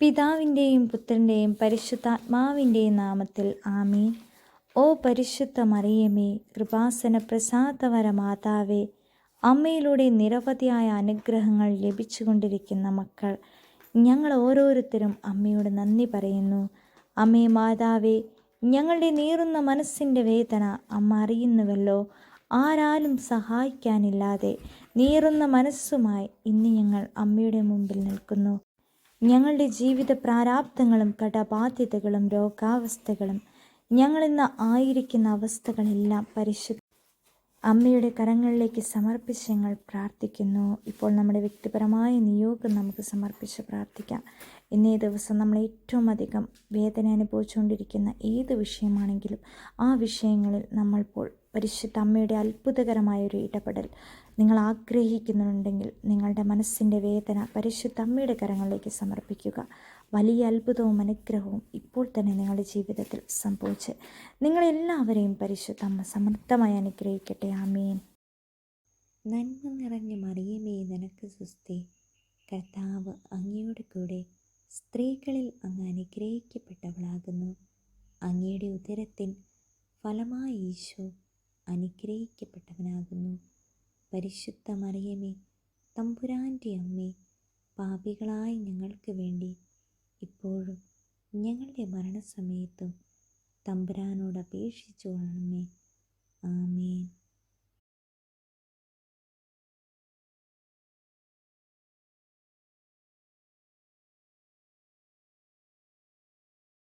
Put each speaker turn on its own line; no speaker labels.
പിതാവിന്റെയും പുത്രന്റെയും പരിശുദ്ധാത്മാവിന്റെയും നാമത്തിൽ ആമീൻ. ഓ പരിശുദ്ധ മറിയമേ കൃപാസന പ്രസാദവര മാതാവേ അമ്മയിലൂടെ നിരവധിയായ അനുഗ്രഹങ്ങൾ ലഭിച്ചുകൊണ്ടിരിക്കുന്ന മക്കൾ ഞങ്ങൾ ഓരോരുത്തരും അമ്മയോട് നന്ദി പറയുന്നു. അമ്മേ മാതാവേ ഞങ്ങളുടെ നീറുന്ന മനസ്സിന്റെ വേദന അമ്മ അറിയുന്നുവല്ലോ. ആരാലും സഹായിക്കാനില്ലാതെ നീറുന്ന മനസ്സുമായി ഇന്ന് ഞങ്ങൾ അമ്മയുടെ മുമ്പിൽ നിൽക്കുന്നു. ഞങ്ങളുടെ ജീവിത പ്രാരാബ്ദങ്ങളും കടബാധ്യതകളും രോഗാവസ്ഥകളും ഞങ്ങളിന്ന് ആയിരിക്കുന്ന അവസ്ഥകളെല്ലാം പരിശുദ്ധ അമ്മയുടെ കരങ്ങളിലേക്ക് സമർപ്പിച്ച് ഞങ്ങൾ പ്രാർത്ഥിക്കുന്നു. ഇപ്പോൾ നമ്മുടെ വ്യക്തിപരമായ നിയോഗം നമുക്ക് സമർപ്പിച്ച് പ്രാർത്ഥിക്കാം. ഇന്നേ ദിവസം നമ്മൾ ഏറ്റവും അധികം വേദന അനുഭവിച്ചുകൊണ്ടിരിക്കുന്ന ഏത് വിഷയമാണെങ്കിലും ആ വിഷയങ്ങളിൽ നമ്മളിപ്പോൾ പരിശുദ്ധ അമ്മയുടെ അത്ഭുതകരമായ ഒരു ഇടപെടൽ നിങ്ങൾ ആഗ്രഹിക്കുന്നുണ്ടെങ്കിൽ നിങ്ങളുടെ മനസ്സിന്റെ വേദന പരിശുദ്ധ അമ്മയുടെ കരങ്ങളിലേക്ക് സമർപ്പിക്കുക. വലിയ അത്ഭുതവും അനുഗ്രഹവും ഇപ്പോൾ തന്നെ നിങ്ങളുടെ ജീവിതത്തിൽ സംഭവിച്ച് നിങ്ങളെല്ലാവരെയും പരിശുദ്ധ അമ്മ സമർത്ഥമായി അനുഗ്രഹിക്കട്ടെ. ആമേൻ. നന്മ നിറഞ്ഞ മറിയമേ നിനക്ക് സുസ്തി കർത്താവ് അങ്ങയുടെ കൂടെ സ്ത്രീകളിൽ അങ്ങ് അനുഗ്രഹിക്കപ്പെട്ടവളാകുന്നു. അങ്ങയുടെ ഉദരത്തിൻ ഫലമായ ഈശോ അനുഗ്രഹിക്കപ്പെട്ടവനാകുന്നു. പരിശുദ്ധ മറിയമേ തമ്പുരാന്റെ അമ്മേ പാപികളായ ഞങ്ങൾക്ക് വേണ്ടി ഇപ്പോഴും ഞങ്ങളുടെ മരണസമയത്തും തമ്പുരാനോട് അപേക്ഷിച്ചു കൊള്ളണമേ. ആമേൻ.